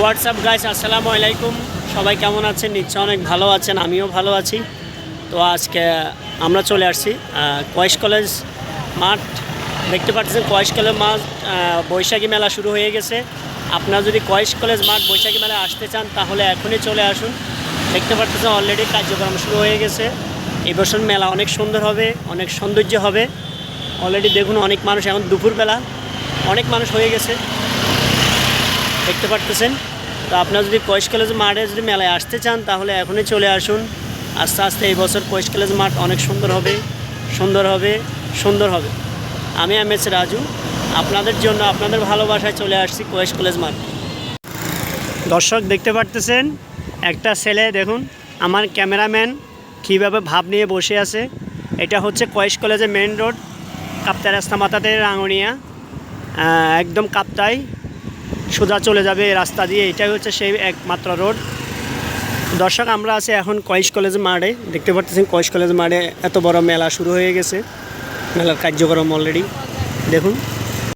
WhatsApp guys আসসালামু আলাইকুম সবাই কেমন আছেন? নিশ্চয় অনেক ভালো আছেন, আমিও ভালো আছি। তো আজকে আমরা চলে আসছি কয়েস কলেজ মাঠ। দেখতে পাচ্ছেন কয়েস কলেজ মাঠ বৈশাখী মেলা শুরু হয়ে গেছে। আপনারা যদি কয়েস কলেজ মাঠ, বৈশাখী মেলা আসতে চান, তাহলে এখনই চলে আসুন। দেখতে পাচ্ছেন অলরেডি কার্যক্রম শুরু হয়ে গেছে। এই বছর মেলা অনেক সুন্দর হবে, অনেক সৌন্দর্য হবে। অলরেডি দেখুন, অনেক মানুষ এখন দুপুরবেলা, অনেক মানুষ হয়ে গেছে। দেখতে পারতেছেন। তো আপনারা যদি কয়েস কলেজ মাঠে যদি মেলায় আসতে চান, তাহলে এখনই চলে আসুন। আস্তে আস্তে এই বছর কয়েস কলেজ মাঠ অনেক সুন্দর হবে সুন্দর হবে সুন্দর হবে। আমি এম এস রাজু, আপনাদের জন্য আপনাদের ভালোবাসায় চলে আসছি কয়েস কলেজ মাঠ। দর্শক, দেখতে পারতেছেন, একটা ছেলে, দেখুন, আমার ক্যামেরাম্যান কীভাবে ভাব নিয়ে বসে আছে। এটা হচ্ছে কয়েস কলেজের মেন রোড, কাপ্তাই রাস্তা মাথাতে রাঙনিয়া একদম কাপ্তাই। সোজা চলে যাবে রাস্তা দিয়ে। এটাই হচ্ছে সেই একমাত্র রোড। দর্শক, আমরা আছি এখন কয়েশ কলেজ মাঠে। দেখতে পাচ্ছেন কয়েশ কলেজ মাঠে এত বড় মেলা শুরু হয়ে গেছে। মেলার কার্যক্রম অলরেডি দেখুন।